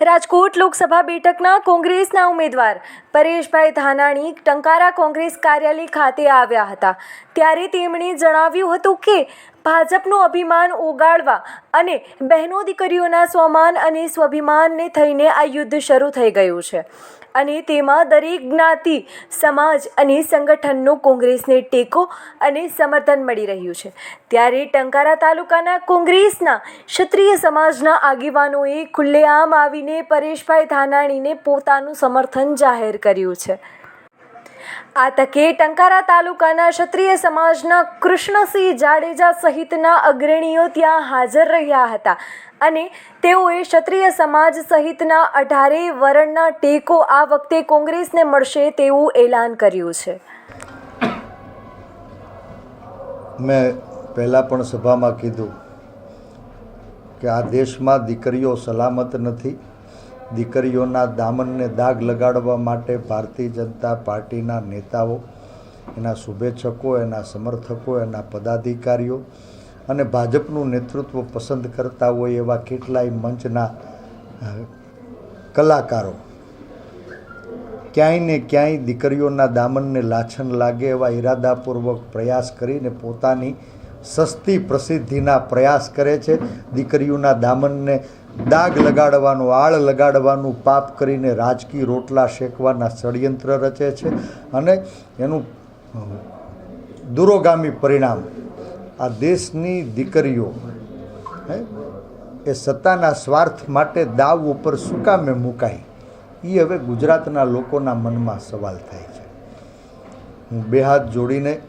રાજકોટ લોકસભા બેઠકના કોંગ્રેસના ઉમેદવાર પરેશભાઈ ધાનાણી ટંકારા કોંગ્રેસ કાર્યાલય ખાતે આવ્યા હતા. ત્યારે તેમણે જણાવ્યું હતું કે ભાજપનું અભિમાન ઓગાળવા અને બહેનો દીકરીઓના સ્વમાન અને સ્વાભિમાનને થઈને આ યુદ્ધ શરૂ થઈ ગયું છે. અને તેમાં દરેક જ્ઞાતિ, સમાજ અને સંગઠનનો કોંગ્રેસને ટેકો અને સમર્થન મળી રહ્યું છે. ત્યારે ટંકારા તાલુકાના કોંગ્રેસના ક્ષત્રિય સમાજના આગેવાનોએ ખુલ્લેઆમ આવીને પરેશભાઈ ધાનાણીને પોતાનું સમર્થન જાહેર કર્યું છે. આ તકે ટંકારા તાલુકાના ક્ષત્રિય સમાજના કૃષ્ણસિંહ જાડેજા સહિતના અગ્રણીઓ ત્યાં હાજર રહ્યા હતા અને તેઓએ ક્ષત્રિય સમાજ સહિતના અઢારેય વરણના ટેકો આ વખતે કોંગ્રેસને મળશે તેવું એલાન કર્યું છે. મેં પહેલાં પણ સભામાં કીધું કે આ દેશમાં દીકરીઓ સલામત નથી. દીકરીઓના દામનને દાગ લગાડવા માટે ભારતીય જનતા પાર્ટીના નેતાઓ, એના શુભેચ્છકો, એના સમર્થકો, એના પદાધિકારીઓ અને ભાજપનું નેતૃત્વ પસંદ કરતા હોય એવા કેટલાય મંચના કલાકારો. ક્યાંય ને ક્યાંય દીકરીઓના દામનને લાછન લાગે એવા ઈરાદાપૂર્વક પ્રયાસ કરીને પોતાની સસ્તી પ્રસિદ્ધિના પ્રયાસ કરે છે. દીકરીઓના દામનને દાગ લગાડવાનું, આળ લગાડવાનું પાપ કરીને રાજકીય રોટલા શેકવાના ષડયંત્ર રચે છે અને એનું દુરોગામી પરિણામ આ દેશની દીકરીઓ, હે, એ સત્તાના સ્વાર્થ માટે દાવ ઉપર શું કામે મુકાય. એ હવે ગુજરાતના લોકોના મનમાં સવાલ થાય છે. હું બે હાથ જોડીને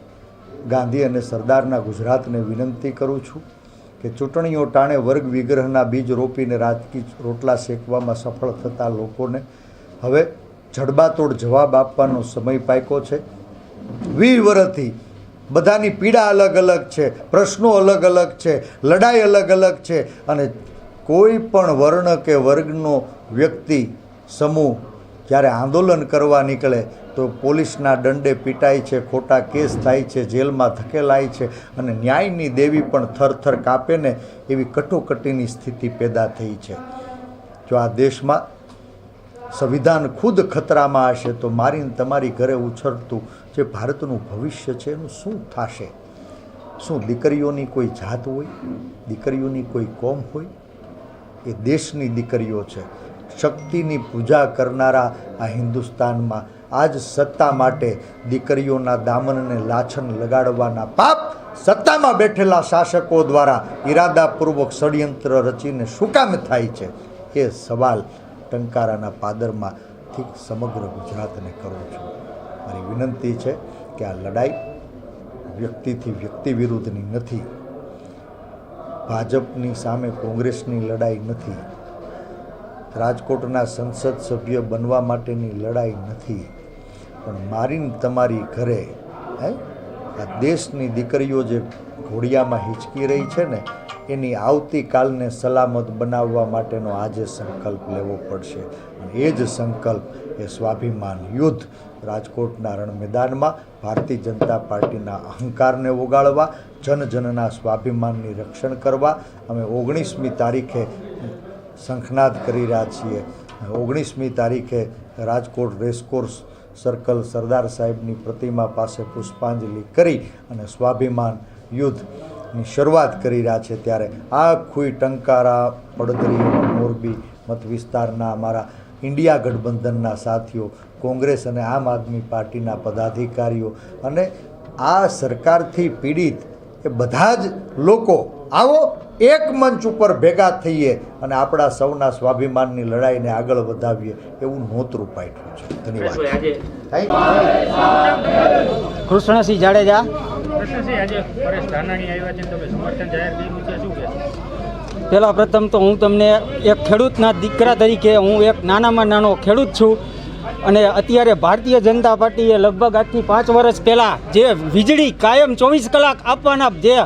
ગાંધી અને સરદારના ગુજરાતને વિનંતી કરું છું. કે ચૂંટણીઓ ટાણે વર્ગ વિગ્રહના બીજ રોપીને રાજકીય રોટલા શેકવામાં સફળ થતા લોકોને હવે જડબાતોડ જવાબ આપવાનો સમય પાક્યો છે. વીર વરથી બધાની પીડા અલગ અલગ છે, પ્રશ્નો અલગ અલગ છે, લડાઈ અલગ અલગ છે અને કોઈ પણ વર્ણ કે વર્ગનો વ્યક્તિ, સમૂહ જ્યારે આંદોલન કરવા નીકળે તો પોલીસના દંડે પીટાય છે, ખોટા કેસ થાય છે, જેલમાં ધકેલાય છે અને ન્યાયની દેવી પણ થરથર કાપે ને એવી કટોકટીની સ્થિતિ પેદા થઈ છે. જો આ દેશમાં સંવિધાન ખુદ ખતરામાં હશે તો મારીને તમારી ઘરે ઉછળતું જે ભારતનું ભવિષ્ય છે એનું શું થશે? શું દીકરીઓની કોઈ જાત હોય? દીકરીઓની કોઈ કોમ હોય? એ દેશની દીકરીઓ છે. શક્તિની પૂજા કરનારા આ હિન્દુસ્તાનમાં આજ સત્તા માટે દીકરીઓના દામનને લાછન લગાડવાના પાપ સત્તામાં બેઠેલા શાસકો દ્વારા ઈરાદાપૂર્વક ષડયંત્ર રચીને શું કામ થાય છે? એ સવાલ ટંકારાના પાદરમાં ઠીક સમગ્ર ગુજરાતને કરું છું. મારી વિનંતી છે કે આ લડાઈ વ્યક્તિથી વ્યક્તિ વિરુદ્ધની નથી. ભાજપની સામે કોંગ્રેસની લડાઈ નથી. રાજકોટના સંસદ સભ્ય બનવા માટેની લડાઈ નથી. પણ મારીને તમારી ઘરે, હે? આ દેશની દીકરીઓ જે ઘોડિયામાં હિંચકી રહી છે ને, એની આવતીકાલને સલામત બનાવવા માટેનો આજે સંકલ્પ લેવો પડશે. એ જ સંકલ્પ એ સ્વાભિમાન યુદ્ધ રાજકોટના રણ મેદાનમાં ભારતીય જનતા પાર્ટીના અહંકારને ઓગાળવા, જનજનના સ્વાભિમાનની રક્ષણ કરવા. અમે ઓગણીસમી તારીખે શંખનાદ કરી રહ્યા છીએ. ઓગણીસમી તારીખે રાજકોટ રેસકોર્સ સર્કલ સરદાર સાહેબની પ્રતિમા પાસે પુષ્પાંજલિ કરી અને સ્વાભિમાન યુદ્ધની શરૂઆત કરી રહ્યા છે ત્યારે આ ખુઈ ટંકારા, પડદરી, મોરબી મત વિસ્તારના અમારા ઇન્ડિયા ગઠબંધનના સાથીઓ, કોંગ્રેસ અને આમ આદમી પાર્ટીના પદાધિકારીઓ અને આ સરકારથી પીડિત એ બધા જ લોકો આવો એક મંચ ઉપર ભેગા થઈએ અને આપણા સૌના સ્વાભિમાનની લડાઈને આગળ વધાવીએ એવું નોતરું પાઠવું છે. ધન્યવાદ. કૃષ્ણસિંહ જાડેજા. કૃષ્ણસિંહ આજે પરેશ ધાનાણી આવ્યા છે તમે સમર્થન જાહેર કર્યું છે શું કહેશો? પહેલાં પ્રથમ તો હું તમને એક ખેડૂતના દીકરા તરીકે હું એક નાનામાં નાનો ખેડૂત છું અને અત્યારે ભારતીય જનતા પાર્ટીએ લગભગ આજથી પાંચ વર્ષ પહેલાં જે વીજળી કાયમ ચોવીસ કલાક આપવાના જે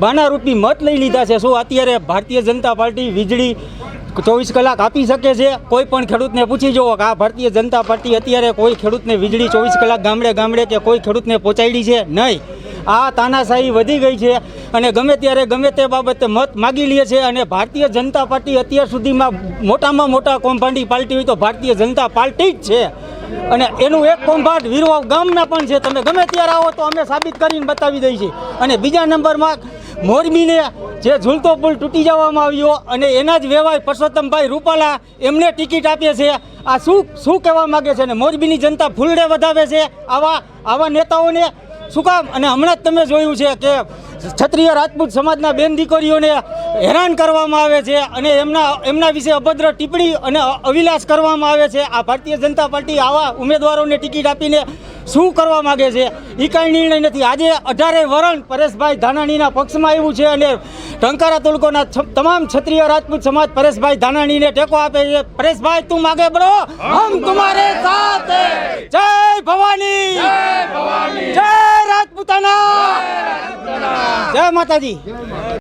બાનારૂપી મત લઈ લીધા છે. શું અત્યારે ભારતીય જનતા પાર્ટી વીજળી ચોવીસ કલાક આપી શકે છે? કોઈ પણ ખેડૂતને પૂછી જુઓ કે આ ભારતીય જનતા પાર્ટી અત્યારે કોઈ ખેડૂતને વીજળી ચોવીસ કલાક ગામડે ગામડે કે કોઈ ખેડૂતને પહોંચાડી છે? નહીં. આ તાનાશાહી વધી ગઈ છે અને ગમે ત્યારે ગમે તે બાબતે મત માગી લે છે અને ભારતીય જનતા પાર્ટી અત્યાર સુધીમાં મોટામાં મોટા કૌભાંડી પાર્ટી હોય તો ભારતીય જનતા પાર્ટી જ છે. અને એનું એક કૌભાંડ વીરવાવ ગામના પણ છે. તમે ગમે ત્યારે આવો તો અમે સાબિત કરીને બતાવી દઈએ છીએ. અને બીજા નંબરમાં મોરબીને જે ઝૂલતો પુલ તૂટી જવામાં આવ્યો અને એના જ વેવાય પરસોત્તમભાઈ રૂપાલા એમને ટિકિટ આપીએ છે. આ શું શું કહેવા માગે છે? અને મોરબીની જનતા ફૂલડે વધાવે છે આવા આવા નેતાઓને? શું કામ? અને હમણાં જ તમે જોયું છે કે ક્ષત્રિય રાજપૂત સમાજના બેન દીકરીઓને હેરાન કરવામાં આવે છે અને એમના એમના વિશે અભદ્ર ટિપ્પણી અને અવિલાસ કરવામાં આવે છે. આ ભારતીય જનતા પાર્ટી આવા ઉમેદવારોને ટિકિટ આપીને શું કરવા માગે છે? એ કાંઈ નિર્ણય નથી. આજે અઢારે વરણ પરેશભાઈ ધાનાણીના પક્ષમાં આવ્યું છે અને ટંકારા તાલુકાના તમામ ક્ષત્રિય રાજપૂત સમાજ પરેશભાઈ ધાનાણીને ટેકો આપે છે. પરેશભાઈ તું માગે બરો? હમ તુમારે સાથ. જય ભવાની. જય રાજપૂતાના. જય માતાજી.